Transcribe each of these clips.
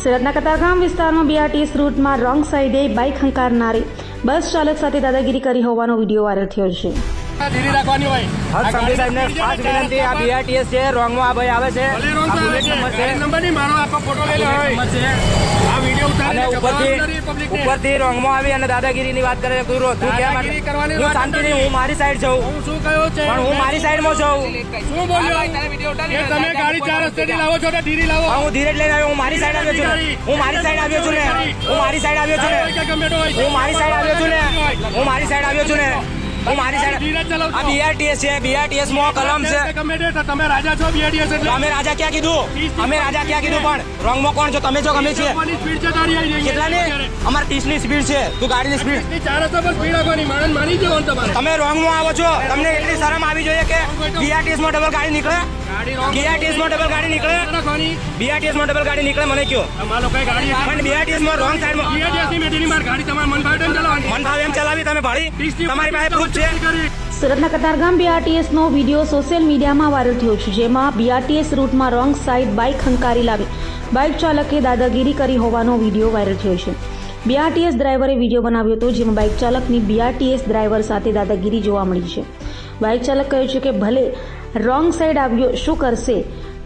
સુરતના કતારગામ વિસ્તારમાં BRTS રૂટમાં wrong સાઈડે બાઇક હંકારનારી બસ ચાલક સાથે દાદાગીરી કરી હોવાનો વીડિયો વાયરલ થયો છે. ધીરી રાખવાની હોય. હર્ષ સાહેબને પાંચ વિનંતી આ બીઆરટીએસ છે રોંગમાં આ ભાઈ આવે છે. નંબર મારો આખો લઈ લે આ ઉતારીને ઉપરથી ને. ઉપરથી રોંગમાં આવી અને દાદાગીરીની વાત કરે છે. તું રો- તું કેમ હું મારી સાઈડ છું હું શું કહ્યું છે? પણ હું મારી સાઈડમાં છું શું બોલ્યો? કે તમે ગાડી ચાર રસ્તેથી લાવો છો તો ધીરી લાવો? હું ધીરે લઈને આવ્યો. હું મારી સાઈડ આવ્યો છું હું મારી સાઈડ આવ્યો છું ને. હું મારી સાઈડ આવ્યો છું ને. હું મારી સાઈડ આવ્યો છું ને. હું મારી સાઈડ આવ્યો છું ને. હું મારી સાઈડ. આ બીઆરટીએસ છે બીઆરટીએસમાં કલમ છે. તમે રાજા છો બીઆરટીએસ એટલે? અમે રાજા ક્યાં કીધું? અમે રાજા ક્યાં કીધું પણ? રોંગમાં કોણ છો? તમે છો અમે છે કેટલા ને રહી છે. ની સ્પીડ છે. તું ગાડીની સ્પીડની ચાર રસ્તા પર સ્પીડ આપવાની. માણસ માની જવાનું તમારે. તમે રોંગમાં આવો છો. તમને એટલી શરમ આવી જોઈએ કે બીઆરટીએસમાં ડબલ ગાડી નીકળે? ગાડી બીઆરટીએસમાં ડબલ ગાડી નીકળે? બીઆરટીએસમાં ડબલ ગાડી નીકળે મને કયો? પણ બીઆરટીએસમાં રોંગ સાઈડમાં BRTS ની મેટીની માર ગાડી તમારે મન ભાવે તેમ ચલાવવાની. મન ભાવ એમ ચલાવી તમે ભાડી તમારી પાસે પ્રૂફ છે. સુરતના કતારગામ બીઆરટીએસનો વીડિયો સોશિયલ મીડિયામાં વાયરલ થયો છે જેમાં બીઆરટીએસ રૂટમાં રોંગ સાઈડ બાઇક હંકારી લાવી. બાઇક ચાલકે દાદાગીરી કરી હોવાનો વીડિયો વાયરલ થયો છે. બીઆરટીએસ ડ્રાઈવરે વીડિયો બનાવ્યો હતો જેમાં બાઇક ચાલકની બીઆરટીએસ ડ્રાઈવર સાથે દાદાગીરી જોવા મળી છે. બાઇક ચાલક કહે છે કે ભલે રોંગ સાઈડ આવ્યો. શું કરશે?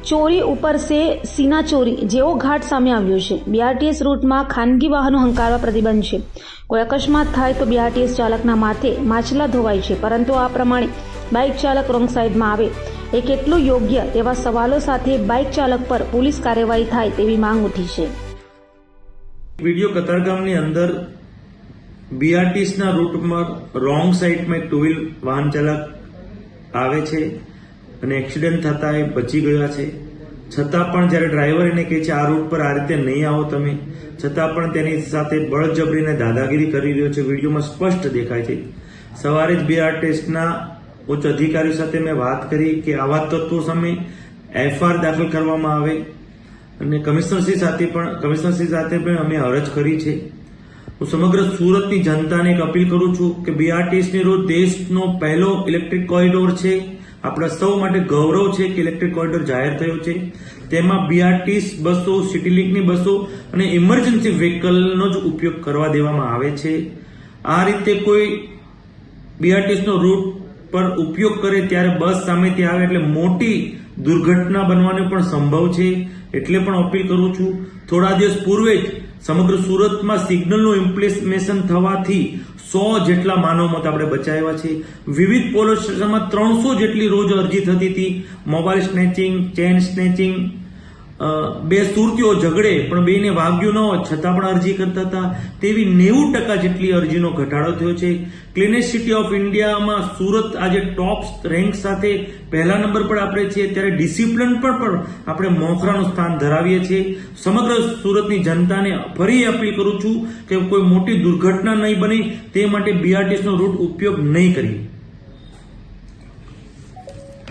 ચોરી ઉપર સે સીના ચોરી. જેવો ઘાટ સામે આવ્યો છે. બીઆરટીએસ રૂટમાં ખાનગી વાહનો હંકારવા પ્રતિબંધ છે. કોઈ અકસ્માત થાય તો બીઆરટીએસ ચાલકના માથે માછલા ધોવાય છે. પરંતુ આ પ્રમાણે બાઇક ચાલક રોંગ સાઈડમાં આવે. એ કેટલું યોગ્ય તેવા સવાલો સાથે બાઇક ચાલક પર પોલીસ કાર્યવાહી થાય તેવી માંગ ઉઠી છે. વીડિયો કતારગામની અંદર બીઆરટીસના રૂટમાં રોંગ સાઈડમાં ટુ વ્હીલ વાહન ચાલક આવે છે. અને એક્સિડન્ટ થતા એ બચી ગયા છે. છતાં પણ જ્યારે ડ્રાઈવર એને કહે છે, આ રૂટ પર આ રીતે નહીં આવો તમે, છતાં પણ તેની સાથે બળજબરીને દાદાગીરી કરી રહ્યો છે. વિડીયોમાં સ્પષ્ટ દેખાય છે. સવારે જ બીઆરટીએસના ઉચ્ચ અધિકારીઓ સાથે મેં વાત કરી કે આવા તત્વો સામે એફઆર દાખલ કરવામાં આવે. અને કમિશનરશ્રી સાથે પણ, કમિશનરશ્રી સાથે પણ અમે અરજ કરી છે. હું સમગ્ર સુરતની જનતાને એક અપીલ કરું છું કે બીઆરટીએસની રોડ દેશનો પહેલો ઇલેક્ટ્રિક કોરિડોર છે. આપણા સૌ માટે ગૌરવ છે કે ઇલેક્ટ્રિક કોરિડોર જાહેર થયો છે. તેમાં બીઆરટીસ બસો સિટીલિંકની બસો અને ઇમરજન્સી વ્હીકલનો જ ઉપયોગ કરવા દેવામાં આવે છે. આ રીતે કોઈ બીઆરટીસનો રૂટ પર ઉપયોગ કરે ત્યારે બસ સામેથી આવે એટલે મોટી દુર્ઘટના બનવાનો પણ સંભવ છે. એટલે પણ અપીલ કરું છું. થોડા દિવસ પૂર્વે જ સમગ્ર સુરતમાં સિગ્નલનું ઇમ્પ્લિમેશન થવાથી સો જેટલા માનવ મત આપણે બચાવ્યા છે. વિવિધ પોલીસ સ્ટેશનમાં ત્રણસો જેટલી રોજ અરજી થતી હતી. મોબાઈલ સ્નેચિંગ, ચેન સ્નેચિંગ બે સુરતીઓ ઝઘડે, પણ બેને વાગ્યું ન હોય છતાં પણ અરજી કરતા હતા. તેવી નેવું ટકા જેટલી અરજીનો ઘટાડો થયો છે. ક્લીનેસ્ટ સિટી ઓફ ઇન્ડિયામાં સુરત આજે ટોપ રેન્ક સાથે પહેલા નંબર પર આપણે છીએ. ત્યારે ડિસિપ્લિન પર પણ આપણે મોખરાનું સ્થાન ધરાવીએ છીએ. સમગ્ર સુરતની જનતાને ફરી અપીલ કરું છું કે કોઈ મોટી દુર્ઘટના નહીં બને. તે માટે બીઆરટીએસનો રૂટ ઉપયોગ નહીં કરીએ.